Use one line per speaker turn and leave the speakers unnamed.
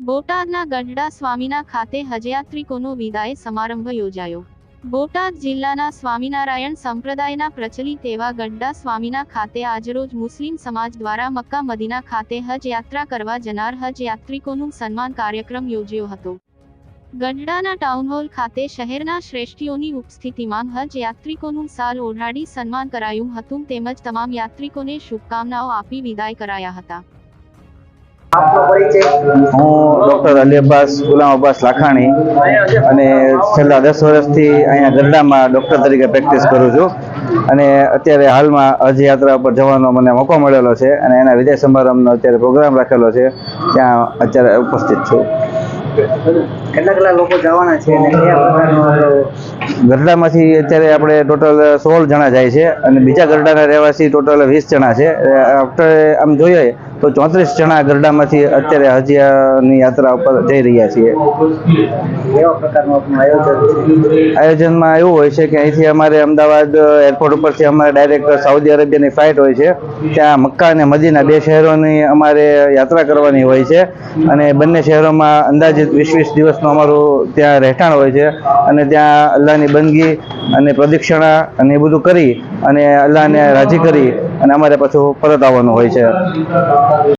બોટાદના ગઢડા સ્વામીના ખાતે હજયાત્રિકોનો વિદાય સમારંભ યોજાયો. બોટાદ જિલ્લાના સ્વામિનારાયણ સંપ્રદાયના પ્રચલિત એવા ગઢડા સ્વામીના ખાતે આજરોજ મુસ્લિમ સમાજ દ્વારા મક્કા મદીના ખાતે હજ યાત્રા કરવા જનાર હજ યાત્રિકોનું સન્માન કાર્યક્રમ યોજ્યો હતો. ગઢડાના ટાઉનહોલ ખાતે શહેરના શ્રેષ્ઠીઓની ઉપસ્થિતિમાં હજ યાત્રિકોનું સાલ ઓઢાડી સન્માન કરાયું હતું તેમજ તમામ યાત્રિકોને શુભકામનાઓ આપી વિદાય કરાયા હતા.
હું ડૉક્ટર અલી અબ્બાસ ગુલામ અબ્બાસ લાખાણી અને છેલ્લા દસ વર્ષથી અહીંયા ગરડામાં ડૉક્ટર તરીકે પ્રેક્ટિસ કરું છું. અને અત્યારે હાલમાં હજયાત્રા પર જવાનો મને મોકો મળેલો છે અને એના વિજય સમારંભનો અત્યારે પ્રોગ્રામ રાખેલો છે. ત્યાં અત્યારે ઉપસ્થિત છું.
કેટલા કેટલા લોકો જવાના છે અને કયા પ્રકારનો
ગરડામાંથી અત્યારે આપણે ટોટલ સોળ જણા જાય છે અને બીજા ગરડાના રહેવાસી ટોટલ વીસ જણા છે. આપણે આમ જોઈએ તો ચોત્રીસ જણા ગરડામાંથી અત્યારે હજિયાની યાત્રા ઉપર જઈ રહ્યા છીએ. આયોજનમાં એવું હોય છે કે અહીંથી અમારે અમદાવાદ એરપોર્ટ ઉપરથી અમારે ડાયરેક્ટ સાઉદી અરેબિયાની ફ્લાઇટ હોય છે. ત્યાં મક્કા અને મદીના બે શહેરોની અમારે યાત્રા કરવાની હોય છે. અને બંને શહેરોમાં અંદાજિત વીસ વીસ દિવસનું અમારું ત્યાં રહેઠાણ હોય છે. અને ત્યાં અલ્લાહની બંદગી અને પ્રદક્ષિણા અને એ બધું કરી અને અલ્લાહને રાજી કરી અને અમારે પાછું પરત આવવાનું હોય છે.